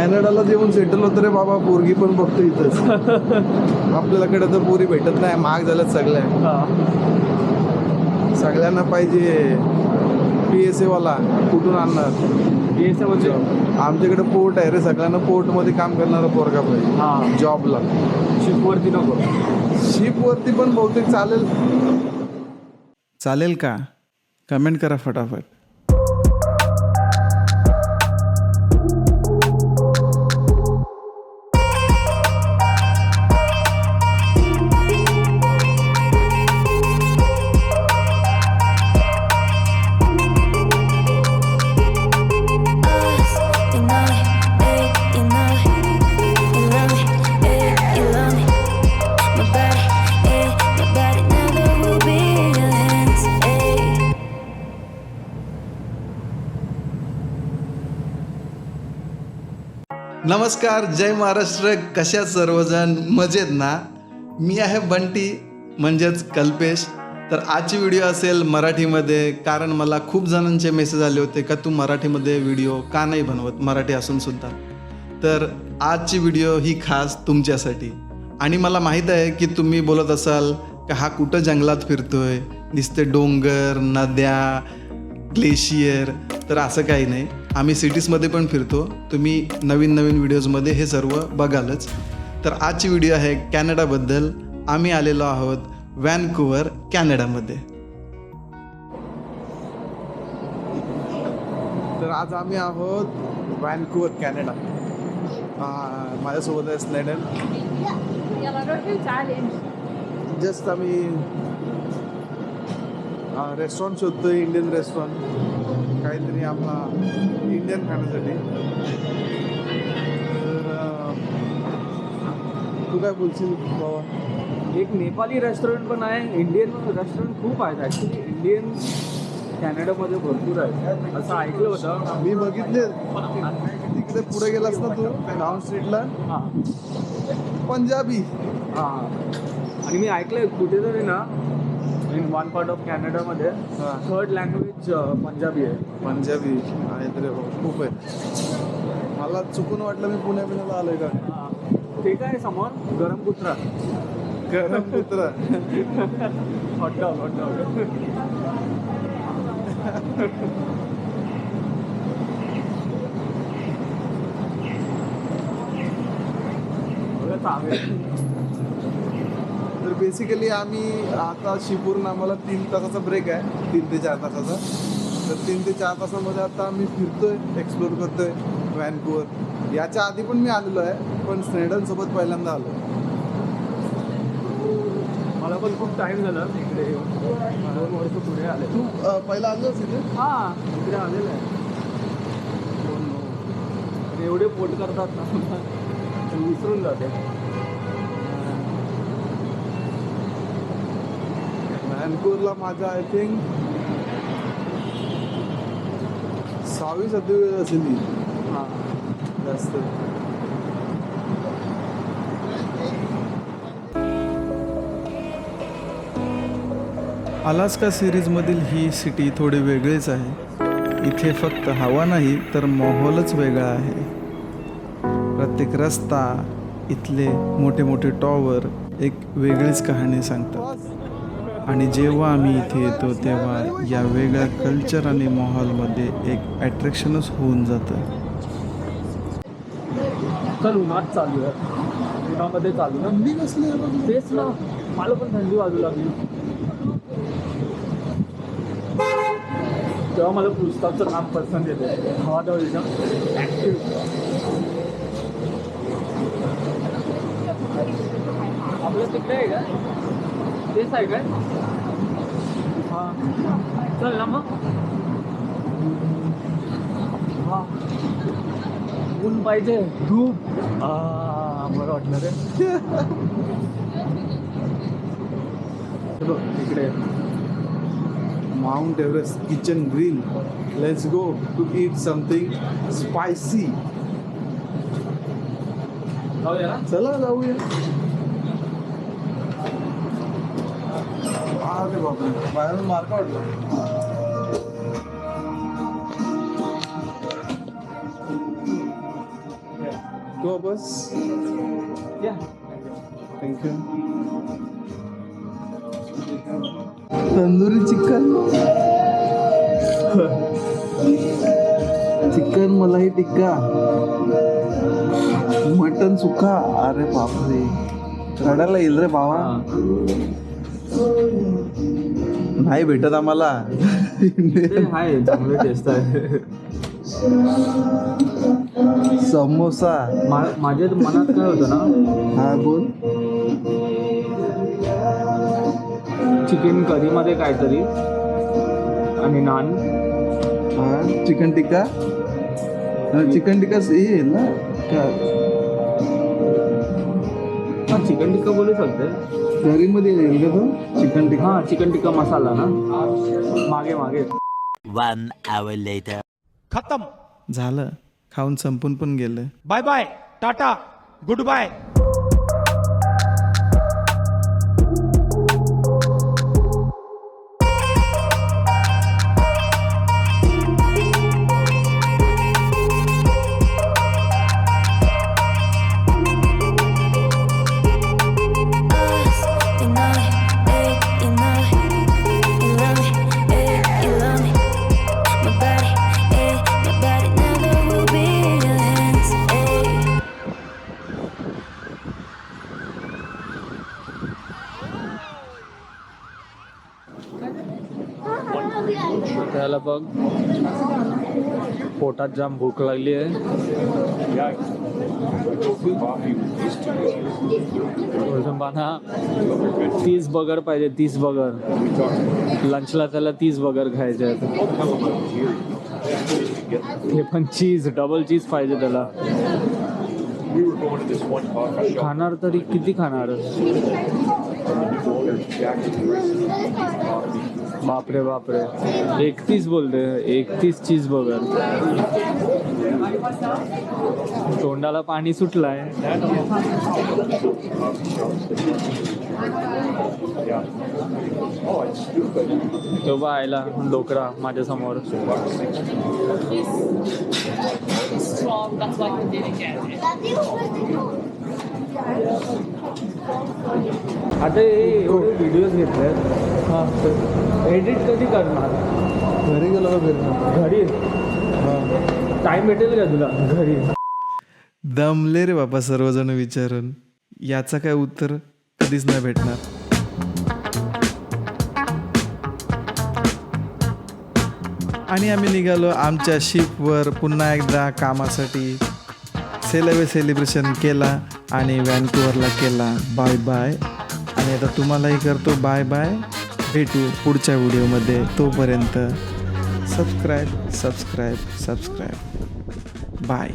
कॅनडाला जेवून सेटल होतं रे बाबा पोरगी पण बघतो इथंच. आपल्याकडे तर पोरी भेटत नाही महाग झाल्यात सगळ्या. सगळ्यांना पाहिजे पी एस वाला कुठून आणणार? हे असं म्हणजे आमच्याकडे पोर्ट आहे रे सगळ्यांना पोर्टमध्ये काम करणारा पोरगा पाहिजे. हा. जॉबला शिपवरती नको. शिपवरती पण बहुतेक चालेल. चालेल का? कमेंट करा फटाफट. नमस्कार जय महाराष्ट्र. कशा सर्वजण? मजेत ना? मी आहे बंटी म्हणजेच कल्पेश. तर आजची व्हिडिओ असेल मराठीमध्ये कारण मला खूप जणांचे मेसेज आले होते का तू मराठीमध्ये व्हिडिओ का नाही बनवत? मराठी असून सुद्धा. तर आजची व्हिडिओ ही खास तुमच्यासाठी. आणि मला माहीत आहे की तुम्ही बोलत असाल का हा कुठं जंगलात फिरतोय? दिसते डोंगर नद्या ग्लेशियर तर असं काही नाही. आम्ही सिटीजमध्ये पण फिरतो. तुम्ही नवीन नवीन व्हिडिओजमध्ये हे सर्व बघालच. तर आजची व्हिडिओ आहे कॅनडाबद्दल. आम्ही आलेलो आहोत व्हॅनकुवर कॅनडामध्ये. तर आज आम्ही आहोत व्हॅनकुवर कॅनडा. माझ्यासोबत आहे स्नेडन. जस्ट आम्ही रेस्टॉरंट शोधतोय इंडियन रेस्टॉरंट काहीतरी आपला इंडियन खाण्यासाठी. तर तू काय बोलशील बाबा? एक नेपाली रेस्टॉरंट पण आहे. इंडियन रेस्टॉरंट खूप आहेत. ॲक्च्युली इंडियन कॅनडामध्ये भरपूर आहेत. असं ऐकलं होतं. मी बघितले. तिकडे पुढे गेलास ना तू? डाऊन स्ट्रीटला हां. पंजाबी. हां. आणि मी ऐकलंय कुठेतरी ना इन वन पार्ट ऑफ कॅनडामध्ये हां. थर्ड लँग्वेज पंजाबी आहे. पंजाबी रे बाबा खूप आहे. मला चुकून वाटलं मी पुण्या पिण्याला आलोय का? हां. ते काय समोर? गरम कुत्रा. गरम कुत्रा. हॉटडॉग हॉटडॉग चालेल तर बेसिकली आम्ही आता शिपूर्ण आम्हाला तीन तासाचा ब्रेक आहे तीन ते चार तासाचा. तर तीन ते चार तासामध्ये आता आम्ही फिरतोय एक्सप्लोर करतोय व्हॅनकुवर याच्या आधी पण मी आलेलो आहे पण स्नेडनसोबत पहिल्यांदा आलो मला पण खूप टाइम झाला इकडे येऊन. दोन वर्ष पुढे आले. तू पहिला आलोस इथे? हा इकडे आलेलं आहे. एवढे पोट करतात ना विसरून जाते. व्हॅनकुवरला माझा आय थिंक सहावी सातवी वेळ असेल ही हां. जास्त. अलास्का सिरीजमधील ही सिटी थोडी वेगळीच आहे. इथे फक्त हवा नाही तर माहोलच वेगळा आहे. प्रत्येक रस्ता इथले मोठे मोठे टॉवर एक वेगळीच कहाणी सांगतात. आणि जेव्हा आम्ही इथे येतो तेव्हा या वेगळ्या कल्चर आणि माहोलमध्ये एक अट्रॅक्शनच होऊन जातं. चल उन्हात चालू आहे. उन्हामध्ये चालू थंडी कसली तेच ना. मला पण थंडी वाजू लागली. तेव्हा मला पुस्तकाचं काम पसंत येते हवा दवडीचं आपलं तिकडे आहे का? तेच आहे काय? हां चल ना मग हां ऊन पाहिजे धूप बरं वाटलं रे बघ इकडे Mount Everest kitchen grill let's go to eat something spicy जाऊया ना चला जाऊया अरे बापरे. बाहेरून मार्क वाटलं? तो वापस या थँक्यू तंदुरी चिकन? चिकन मलाई टिक्का. मटन सुका अरे बापरे. रडायला येईल रे भावा नाही भेटत आम्हाला. ते आहे चांगलं टेस्ट आहे. समोसा. मा- माझ्या मनात काय होतं ना? हा बोल. चिकन करीमध्ये काहीतरी आणि नान हा चिकन टिक्का चिकन टिक्का येईल ना? का? हा चिकन टिक्का बोलू शकते करीमध्ये येईल का तो चिकन टिक्का. हा चिकन टिक्का मसाला ना. मागे मागे. One hour later. खत्म. झालं. खाऊन संपून पण गेलं. Bye bye tata good bye त्याला बघ. पोटात जाम भूक लागली आहे. बाना तीस बगर पाहिजे तीस बगर. लंचला त्याला तीस बगर खायचे आहेत. हे पण चीज डबल चीज पाहिजे त्याला. खाणार तरी किती खाणार? बापरे बापरे. एकतीस बोलते एकतीस चीज बगर तोंडाला पाणी सुटलाय. तो आयला डोकरा माझ्यासमोर. आता हे एवढे व्हिडिओज घेतले हां. एडिट कधी करणार? घरी गेलो का फिरणं घरी? टाइम भेटेल का तुला? घरी. दमले रे बाबा सर्वजण विचारून. याचा काय उत्तर कधीच नाही भेटणार. आणि आम्ही निघालो आमच्या शिपवर पुन्हा एकदा कामासाठी. सेलवे सेलिब्रेशन केला. आणि वॅनकुवरला केला बाय बाय. आणि आता तुम्हालाही करतो बाय बाय. भेटू पुढच्या व्हिडिओमध्ये. तोपर्यंत सबस्क्राईब सबस्क्राईब सबस्क्राईब. बाय.